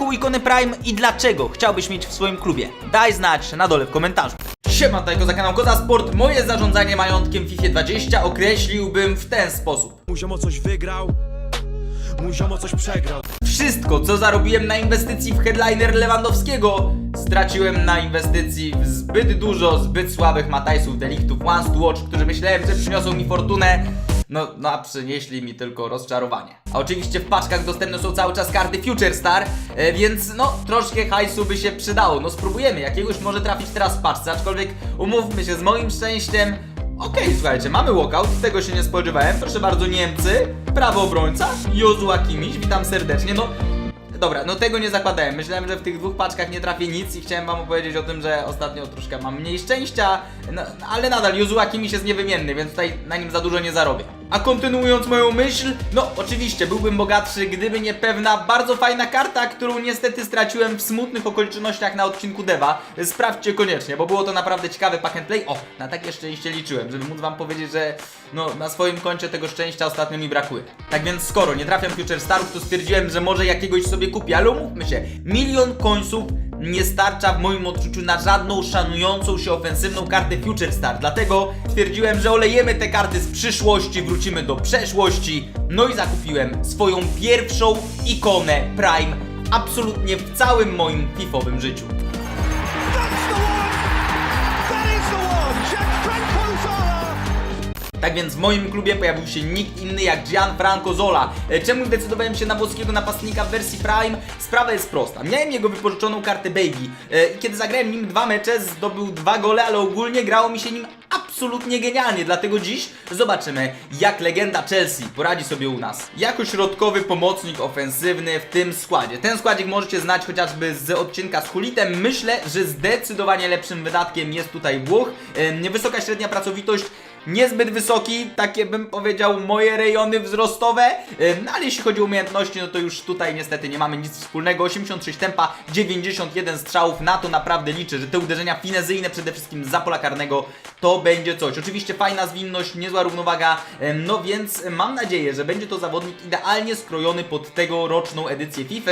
Jaką ikonę Prime i dlaczego chciałbyś mieć w swoim klubie? Daj znać na dole w komentarzu. Siema, tutaj Koza kanał Koza Sport. Moje zarządzanie majątkiem FIFA 20 określiłbym w ten sposób. Mój ziomo coś wygrał, mój ziomo coś przegrał. Wszystko, co zarobiłem na inwestycji w headliner Lewandowskiego, straciłem na inwestycji w zbyt dużo zbyt słabych Matajsów deliktów Once to Watch, którzy myślałem, że przyniosą mi fortunę. No, no a przynieśli mi tylko rozczarowanie. A oczywiście w paczkach dostępne są cały czas karty Future Star, e, więc no troszkę hajsu by się przydało. No spróbujemy, jakiegoś może trafić teraz w paczce, aczkolwiek umówmy się z moim szczęściem. Okej, słuchajcie, mamy walkout, tego się nie spodziewałem. Proszę bardzo, Niemcy, prawo obrońca, Jozua Kimiś, witam serdecznie. No, dobra, no tego nie zakładałem. Myślałem, że w tych dwóch paczkach nie trafię nic i chciałem wam opowiedzieć o tym, że ostatnio troszkę mam mniej szczęścia, no, ale nadal Jozua Kimiś jest niewymienny, więc tutaj na nim za dużo nie zarobię. A kontynuując moją myśl, no oczywiście byłbym bogatszy, gdyby nie pewna bardzo fajna karta, którą niestety straciłem w smutnych okolicznościach na odcinku Deva. Sprawdźcie koniecznie, bo było to naprawdę ciekawe pack and play. O, na takie szczęście liczyłem, żeby móc wam powiedzieć, że no na swoim koncie tego szczęścia ostatnio mi brakuje. Tak więc skoro nie trafiam Future Starów, to stwierdziłem, że może jakiegoś sobie kupię, ale umówmy się, milion końców nie starcza w moim odczuciu na żadną szanującą się ofensywną kartę Future Star. Dlatego stwierdziłem, że olejemy te karty z przyszłości, wrócimy do przeszłości. No i zakupiłem swoją pierwszą ikonę Prime absolutnie w całym moim fifowym życiu. Tak więc w moim klubie pojawił się nikt inny jak Gianfranco Zola. E, Czemu zdecydowałem się na włoskiego napastnika w wersji Prime? Sprawa jest prosta. Miałem jego wypożyczoną kartę Baby e, i kiedy zagrałem nim dwa mecze, zdobył dwa gole, ale ogólnie grało mi się nim absolutnie genialnie. Dlatego dziś zobaczymy, jak legenda Chelsea poradzi sobie u nas. Jako środkowy pomocnik ofensywny w tym składzie. Ten składzik możecie znać chociażby z odcinka z Hulitem. Myślę, że zdecydowanie lepszym wydatkiem jest tutaj Włoch. E, Wysoka średnia pracowitość niezbyt wysoki, takie bym powiedział moje rejony wzrostowe, no ale jeśli chodzi o umiejętności, no to już tutaj niestety nie mamy nic wspólnego, 86 tempa, 91 strzałów, na to naprawdę liczę, że te uderzenia finezyjne przede wszystkim za pola karnego to będzie coś. Oczywiście fajna zwinność, niezła równowaga, no więc mam nadzieję, że będzie to zawodnik idealnie skrojony pod tegoroczną edycję FIFA.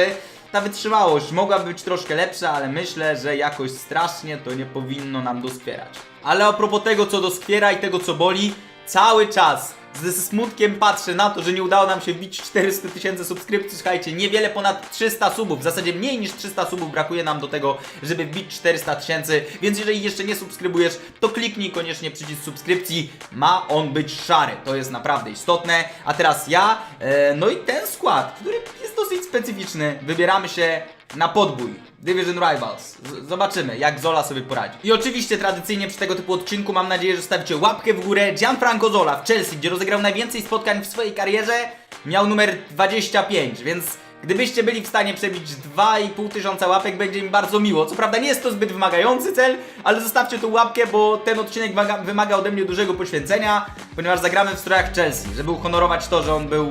Ta wytrzymałość mogłaby być troszkę lepsza, ale myślę, że jakoś strasznie to nie powinno nam doskwierać. Ale a propos tego, co doskwiera i tego, co boli, cały czas ze smutkiem patrzę na to, że nie udało nam się wbić 400 tysięcy subskrypcji. Słuchajcie, niewiele ponad 300 subów, w zasadzie mniej niż 300 subów brakuje nam do tego, żeby wbić 400 tysięcy, więc jeżeli jeszcze nie subskrybujesz, to kliknij koniecznie przycisk subskrypcji. Ma on być szary, to jest naprawdę istotne. A teraz ja, e, no i ten skład, który jest dosyć specyficzny. Wybieramy się na podbój. Division Rivals. Z zobaczymy, jak Zola sobie poradzi. I oczywiście tradycyjnie przy tego typu odcinku mam nadzieję, że stawicie łapkę w górę. Gianfranco Zola w Chelsea, gdzie rozegrał najwięcej spotkań w swojej karierze, miał numer 25, więc gdybyście byli w stanie przebić 2,5 tysiąca łapek, będzie mi bardzo miło. Co prawda nie jest to zbyt wymagający cel, ale zostawcie tu łapkę, bo ten odcinek wymaga, ode mnie dużego poświęcenia, ponieważ zagramy w strojach Chelsea, żeby uhonorować to, że on był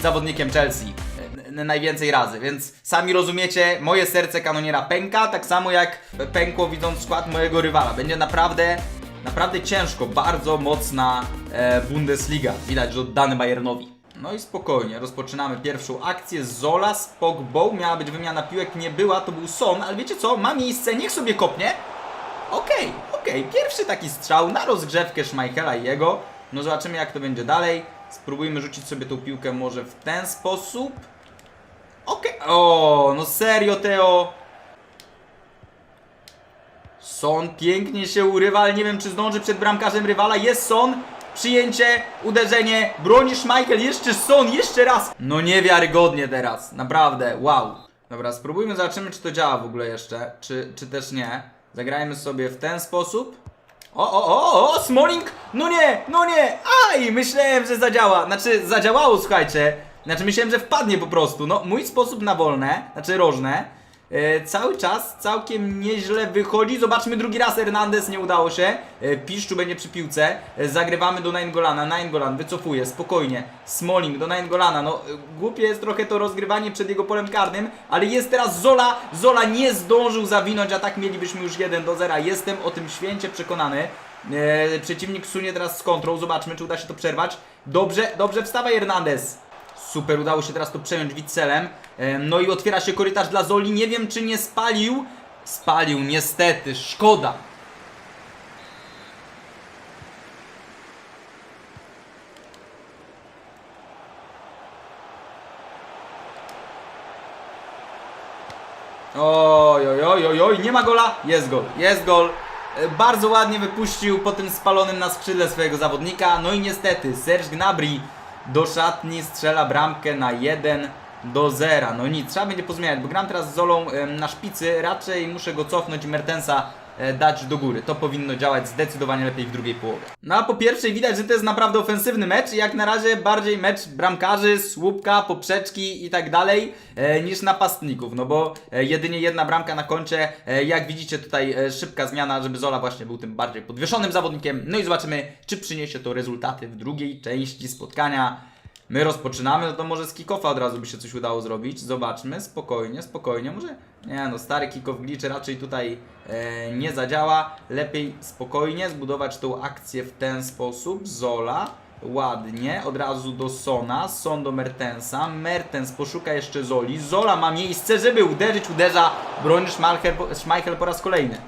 zawodnikiem Chelsea najwięcej razy, więc sami rozumiecie, moje serce kanoniera pęka, tak samo jak pękło widząc skład mojego rywala. Będzie naprawdę, naprawdę ciężko, bardzo mocna e, Bundesliga, widać, że oddany Bayernowi. No i spokojnie, rozpoczynamy pierwszą akcję. Zola z Pogbą, miała być wymiana piłek, nie była, to był Son, ale wiecie co, ma miejsce, niech sobie kopnie. Okej, okej, pierwszy taki strzał na rozgrzewkę Schmeichela i jego. No zobaczymy jak to będzie dalej. Spróbujmy rzucić sobie tą piłkę może w ten sposób. Okej, o, no serio Teo. Son pięknie się urywa, ale nie wiem czy zdąży przed bramkarzem rywala. Jest Son, przyjęcie, uderzenie, broni Schmeichel, jeszcze Son, jeszcze raz. No niewiarygodnie teraz, naprawdę, wow. Dobra, spróbujmy, zobaczymy czy to działa w ogóle jeszcze, czy, czy też nie. Zagrajmy sobie w ten sposób. O, o, o, o, Smalling! No nie, no nie! Aj, myślałem, że zadziała. Znaczy, zadziałało, słuchajcie. Znaczy, myślałem, że wpadnie po prostu. No, mój sposób na wolne, znaczy rożne, e, cały czas całkiem nieźle wychodzi. Zobaczmy drugi raz Hernandez, nie udało się. E, Piszczu będzie przy piłce. E, zagrywamy do Naingolana. Nainggolan wycofuje, spokojnie. Smalling do Naingolana. No, e, głupie jest trochę to rozgrywanie przed jego polem karnym, ale jest teraz Zola. Zola nie zdążył zawinąć, a tak mielibyśmy już 1 do 0. Jestem o tym święcie przekonany. E, przeciwnik sunie teraz z kontrą. Zobaczmy, czy uda się to przerwać. Dobrze, dobrze, wstawaj Hernandez. Super, udało się teraz to przejąć Witzelem. E, No i otwiera się korytarz dla Zoli. Nie wiem, czy nie spalił. Spalił, niestety, szkoda. Oj, oj, oj, oj, oj, nie ma gola, jest gol, jest gol. E, Bardzo ładnie wypuścił po tym spalonym na skrzydle swojego zawodnika. No i niestety Serge Gnabry do szatni strzela bramkę na 1 do 0. No nic, trzeba będzie pozmieniać, bo gram teraz z Zolą na szpicy. Raczej muszę go cofnąć Mertensa dać do góry. To powinno działać zdecydowanie lepiej w drugiej połowie. No a po pierwszej widać, że to jest naprawdę ofensywny mecz. Jak na razie bardziej mecz bramkarzy, słupka, poprzeczki i tak dalej e, niż napastników. No bo e, jedynie jedna bramka na koncie. E, jak widzicie tutaj e, szybka zmiana, żeby Zola właśnie był tym bardziej podwieszonym zawodnikiem. No i zobaczymy, czy przyniesie to rezultaty w drugiej części spotkania. My rozpoczynamy, no to może z kickofa od razu by się coś udało zrobić. Zobaczmy, spokojnie, spokojnie. Może, nie no, stary kickoff glitch raczej tutaj e, nie zadziała. Lepiej spokojnie zbudować tą akcję w ten sposób. Zola, ładnie, od razu do Sona, Son do Mertensa. Mertens poszuka jeszcze Zoli. Zola ma miejsce, żeby uderzyć, uderza. Po- Schmeichel po raz kolejny.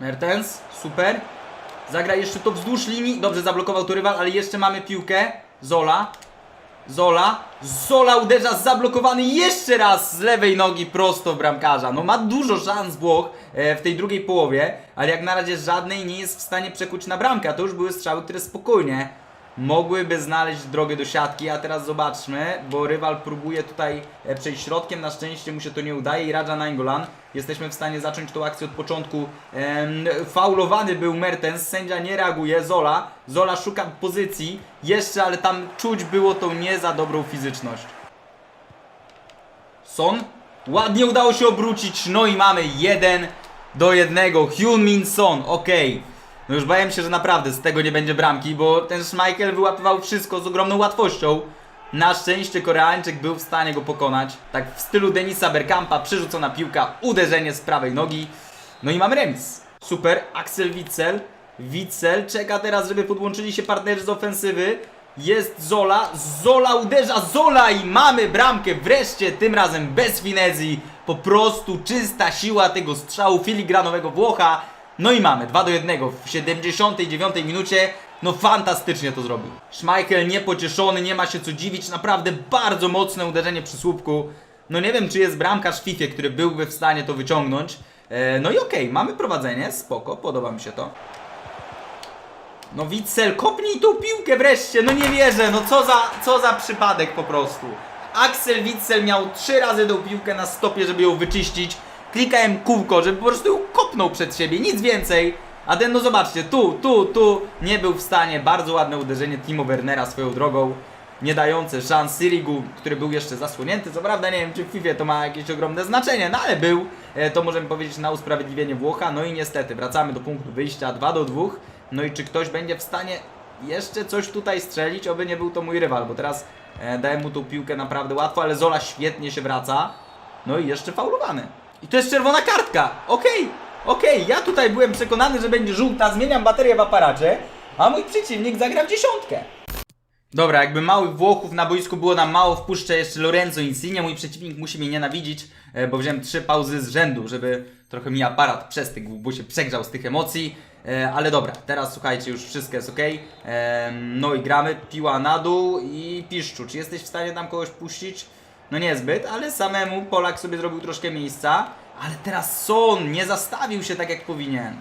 Mertens, super. Zagra jeszcze to wzdłuż linii. Dobrze, zablokował to rywal, ale jeszcze mamy piłkę. Zola. Zola. Zola uderza zablokowany jeszcze raz z lewej nogi prosto w bramkarza. No ma dużo szans Włoch e, w tej drugiej połowie, ale jak na razie żadnej nie jest w stanie przekuć na bramkę. A to już były strzały, które spokojnie mogłyby znaleźć drogę do siatki, a teraz zobaczmy, bo rywal próbuje tutaj e, przejść środkiem, na szczęście mu się to nie udaje i Raja Nainggolan jesteśmy w stanie zacząć tą akcję od początku. Em, faulowany był Mertens, sędzia nie reaguje, Zola, Zola szuka pozycji, jeszcze, ale tam czuć było tą nie za dobrą fizyczność. Son, ładnie udało się obrócić, no i mamy jeden do jednego, Hyun Min Son, okej. No już bałem się, że naprawdę z tego nie będzie bramki, bo ten Schmeichel wyłapywał wszystko z ogromną łatwością. Na szczęście Koreańczyk był w stanie go pokonać. Tak w stylu Denisa Bergkampa, przerzucona piłka, uderzenie z prawej nogi. No i mamy remis. Super, Axel Witzel. Witzel czeka teraz, żeby podłączyli się partnerzy z ofensywy. Jest Zola, Zola uderza, Zola i mamy bramkę wreszcie, tym razem bez finezji. Po prostu czysta siła tego strzału filigranowego Włocha. No i mamy 2 do 1 w 79 minucie. No fantastycznie to zrobił. Schmeichel niepocieszony, nie ma się co dziwić, naprawdę bardzo mocne uderzenie przy słupku. No nie wiem, czy jest bramkarz FIFA, który byłby w stanie to wyciągnąć. E, no i okej, mamy prowadzenie, spoko, podoba mi się to. No Witzel, kopnij tą piłkę wreszcie, no nie wierzę, no co za, co za przypadek po prostu. Axel Witzel miał trzy razy tą piłkę na stopie, żeby ją wyczyścić. Klikałem kółko, żeby po prostu ją kopnął przed siebie, nic więcej. A ten, no zobaczcie, tu, tu, tu nie był w stanie. Bardzo ładne uderzenie Timo Wernera swoją drogą. Nie dające szans Sirigu, który był jeszcze zasłonięty. Co prawda nie wiem, czy w FIFA to ma jakieś ogromne znaczenie, no ale był. E, To możemy powiedzieć na usprawiedliwienie Włocha. No i niestety, wracamy do punktu wyjścia 2 do 2. No i czy ktoś będzie w stanie jeszcze coś tutaj strzelić, oby nie był to mój rywal, bo teraz e, dałem mu tą piłkę naprawdę łatwo, ale Zola świetnie się wraca. No i jeszcze faulowany. I to jest czerwona kartka. Okej, okej, ja tutaj byłem przekonany, że będzie żółta, zmieniam baterię w aparacie, a mój przeciwnik zagra w dziesiątkę. Dobra, jakby małych Włochów na boisku było nam mało, wpuszczę jeszcze Lorenzo Insigne. Mój przeciwnik musi mnie nienawidzić, e, bo wziąłem trzy pauzy z rzędu, żeby trochę mi aparat przestygł, bo się przegrzał z tych emocji. E, Ale dobra, teraz słuchajcie, już wszystko jest ok. No i gramy, piła na dół i piszczu. Czy jesteś w stanie tam kogoś puścić? No niezbyt, ale samemu Polak sobie zrobił troszkę miejsca. Ale teraz Son nie zastawił się tak jak powinien.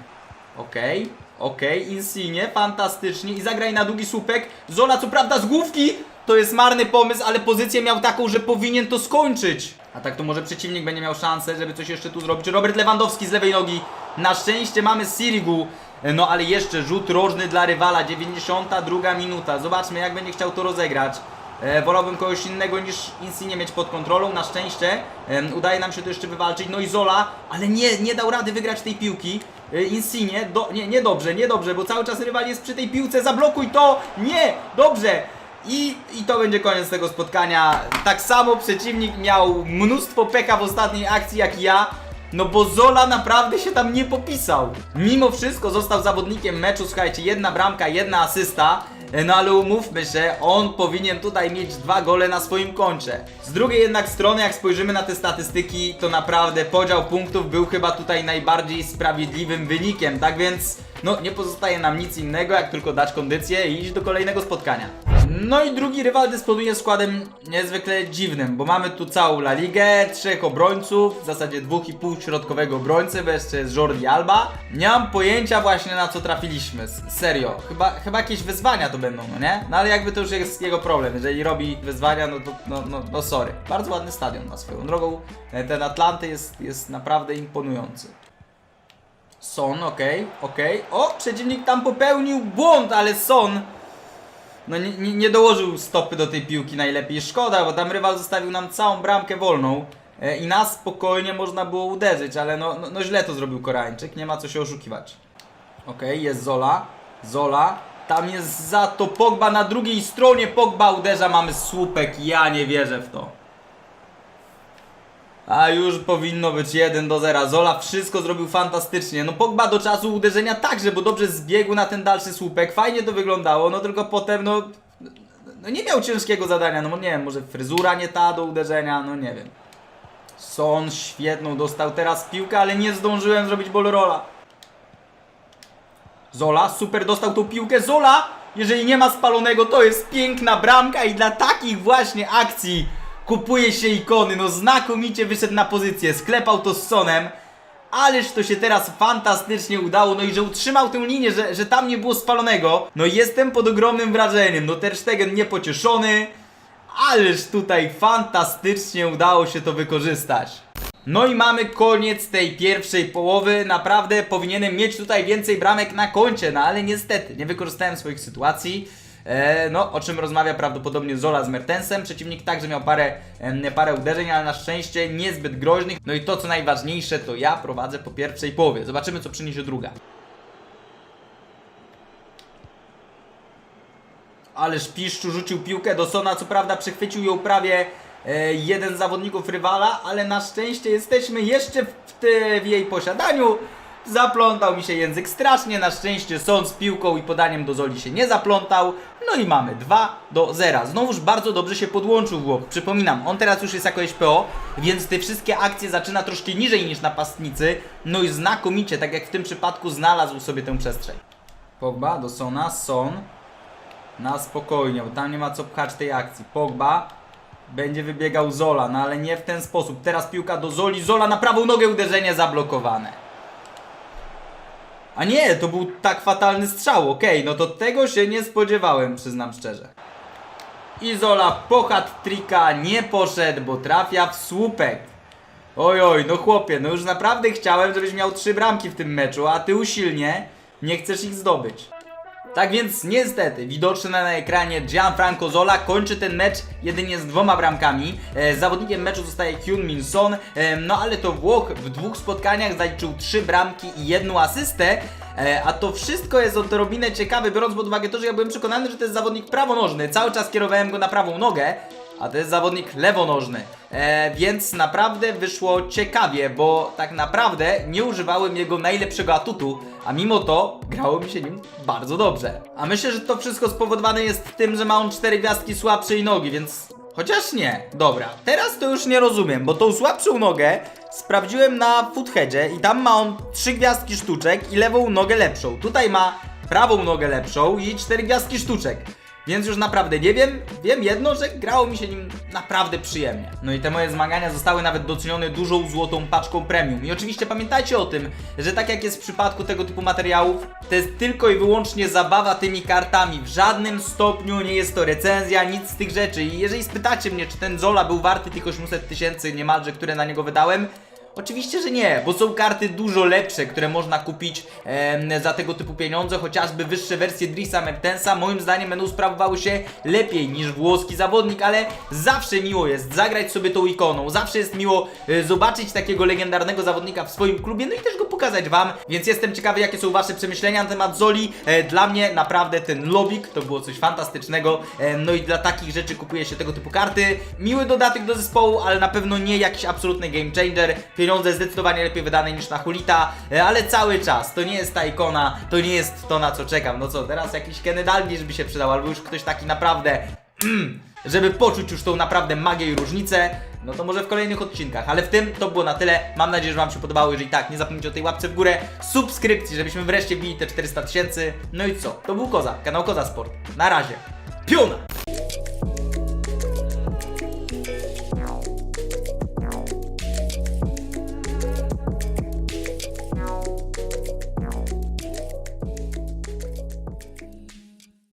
Okej, okej, Insigne, fantastycznie i zagraj na długi słupek. Zola co prawda z główki, to jest marny pomysł, ale pozycję miał taką, że powinien to skończyć. A tak to może przeciwnik będzie miał szansę, żeby coś jeszcze tu zrobić. Robert Lewandowski z lewej nogi. Na szczęście mamy Sirigu. No ale jeszcze rzut rożny dla rywala, 92 minuta. Zobaczmy jak będzie chciał to rozegrać. E, wolałbym kogoś innego niż Insigne mieć pod kontrolą. Na szczęście udaje nam się to jeszcze wywalczyć. No i Zola, ale nie, nie dał rady wygrać tej piłki. E, Insigne, do, nie, nie dobrze, nie dobrze, bo cały czas rywal jest przy tej piłce. Zablokuj to! Nie! Dobrze! I, I to będzie koniec tego spotkania. Tak samo przeciwnik miał mnóstwo peka w ostatniej akcji jak ja. No bo Zola naprawdę się tam nie popisał. Mimo wszystko został zawodnikiem meczu, słuchajcie, jedna bramka, jedna asysta. E, No ale umówmy się, on powinien tutaj mieć dwa gole na swoim koncie. Z drugiej jednak strony, jak spojrzymy na te statystyki, to naprawdę podział punktów był chyba tutaj najbardziej sprawiedliwym wynikiem. Tak więc, no nie pozostaje nam nic innego, jak tylko dać kondycję i iść do kolejnego spotkania. No i drugi rywal dysponuje składem niezwykle dziwnym, bo mamy tu całą La Ligę, trzech obrońców, w zasadzie dwóch i pół środkowego obrońcy, bo jeszcze jest Jordi Alba. Nie mam pojęcia właśnie na co trafiliśmy, serio. Chyba, chyba jakieś wyzwania to będą, no nie? No ale jakby to już jest jego problem, jeżeli robi wyzwania, no to, no, no, no sorry. Bardzo ładny stadion ma swoją drogą, E, ten Atlanty jest, jest naprawdę imponujący. Son, okej, okej. O, przeciwnik tam popełnił błąd, ale Son no nie, nie, nie dołożył stopy do tej piłki najlepiej. Szkoda, bo tam rywal zostawił nam całą bramkę wolną e, i nas spokojnie można było uderzyć, ale no, no, no źle to zrobił Koreańczyk, nie ma co się oszukiwać. Okej, jest Zola, Zola, tam jest za to Pogba na drugiej stronie, Pogba uderza, mamy słupek, ja nie wierzę w to. A już powinno być 1 do 0. Zola wszystko zrobił fantastycznie. No Pogba do czasu uderzenia także, bo dobrze zbiegł na ten dalszy słupek. Fajnie to wyglądało, no tylko potem no... No nie miał ciężkiego zadania, no nie wiem, może fryzura nie ta do uderzenia, no nie wiem. Son świetną dostał teraz piłkę, ale nie zdążyłem zrobić bolrola. Zola, super dostał tą piłkę. Zola, jeżeli nie ma spalonego, to jest piękna bramka i dla takich właśnie akcji kupuje się ikony. No znakomicie wyszedł na pozycję, sklepał to z Sonem. Ależ to się teraz fantastycznie udało, no i że utrzymał tę linię, że, że tam nie było spalonego. No jestem pod ogromnym wrażeniem, no Ter Stegen niepocieszony, ależ tutaj fantastycznie udało się to wykorzystać. No i mamy koniec tej pierwszej połowy. Naprawdę powinienem mieć tutaj więcej bramek na koncie, no ale niestety nie wykorzystałem swoich sytuacji. E, no, o czym rozmawia prawdopodobnie Zola z Mertensem. Przeciwnik także miał parę, parę uderzeń, ale na szczęście niezbyt groźnych. No i to co najważniejsze, to ja prowadzę po pierwszej połowie. Zobaczymy co przyniesie druga. Ależ Piszczu rzucił piłkę do Sona, co prawda przechwycił ją prawie e, jeden z zawodników rywala, ale na szczęście jesteśmy jeszcze w, w jej posiadaniu. Zaplątał mi się język strasznie, na szczęście Son z piłką i podaniem do Zoli się nie zaplątał. No i mamy 2 do 0. Znowuż bardzo dobrze się podłączył Włoch. Przypominam, on teraz już jest jako SPO, więc te wszystkie akcje zaczyna troszkę niżej niż napastnicy. No i znakomicie, tak jak w tym przypadku znalazł sobie tę przestrzeń. Pogba do Sona, Son. Na spokojnie, bo tam nie ma co pchać tej akcji. Pogba będzie wybiegał Zola, no ale nie w ten sposób. Teraz piłka do Zoli. Zola na prawą nogę uderzenie zablokowane. A nie, to był tak fatalny strzał. Okej, no to tego się nie spodziewałem, przyznam szczerze. I Zola po hat-tricka nie poszedł, bo trafia w słupek. Oj, oj, no chłopie, no już naprawdę chciałem, żebyś miał trzy bramki w tym meczu, a ty usilnie nie chcesz ich zdobyć. Tak więc niestety, widoczny na ekranie Gianfranco Zola kończy ten mecz jedynie z dwoma bramkami. E, zawodnikiem meczu zostaje Hyun Min Son, e, no ale to Włoch w dwóch spotkaniach zaliczył trzy bramki i jedną asystę. E, a to wszystko jest odrobinę ciekawe, biorąc pod uwagę to, że ja byłem przekonany, że to jest zawodnik prawonożny. Cały czas kierowałem go na prawą nogę, a to jest zawodnik lewonożny. E, więc naprawdę wyszło ciekawie, bo tak naprawdę nie używałem jego najlepszego atutu, a mimo to grało mi się nim bardzo dobrze. A myślę, że to wszystko spowodowane jest tym, że ma on cztery gwiazdki słabszej nogi, więc Chociaż nie. Dobra, teraz to już nie rozumiem, bo tą słabszą nogę sprawdziłem na footheadzie i tam ma on trzy gwiazdki sztuczek i lewą nogę lepszą. Tutaj ma prawą nogę lepszą i cztery gwiazdki sztuczek. Więc już naprawdę nie wiem, wiem jedno, że grało mi się nim naprawdę przyjemnie. No i te moje zmagania zostały nawet docenione dużą złotą paczką premium. I oczywiście pamiętajcie o tym, że tak jak jest w przypadku tego typu materiałów, to jest tylko i wyłącznie zabawa tymi kartami. W żadnym stopniu nie jest to recenzja, nic z tych rzeczy. I jeżeli spytacie mnie, czy ten Zola był warty tych 800 tysięcy niemalże, które na niego wydałem, Oczywiście, że nie, bo są karty dużo lepsze, które można kupić em, za tego typu pieniądze, chociażby wyższe wersje Drisa Mertensa moim zdaniem będą sprawowały się lepiej niż włoski zawodnik, ale zawsze miło jest zagrać sobie tą ikoną, zawsze jest miło e, zobaczyć takiego legendarnego zawodnika w swoim klubie, no i też go pokazać wam, więc jestem ciekawy jakie są wasze przemyślenia na temat Zoli. E, dla mnie naprawdę ten lobik to było coś fantastycznego, e, no i dla takich rzeczy kupuje się tego typu karty. Miły dodatek do zespołu, ale na pewno nie jakiś absolutny game changer. Pieniądze zdecydowanie lepiej wydane niż na Hulita, e, ale cały czas to nie jest ta ikona, to nie jest to na co czekam. No co, teraz jakiś Kenny Dalglish by się przydał, albo już ktoś taki naprawdę mm, żeby poczuć już tą naprawdę magię i różnicę, no to może w kolejnych odcinkach, ale w tym to było na tyle. Mam nadzieję, że Wam się podobało. Jeżeli tak, nie zapomnijcie o tej łapce w górę, subskrypcji, żebyśmy wreszcie wbili te 400 tysięcy. No i co? To był Koza, kanał Koza Sport. Na razie. Piona!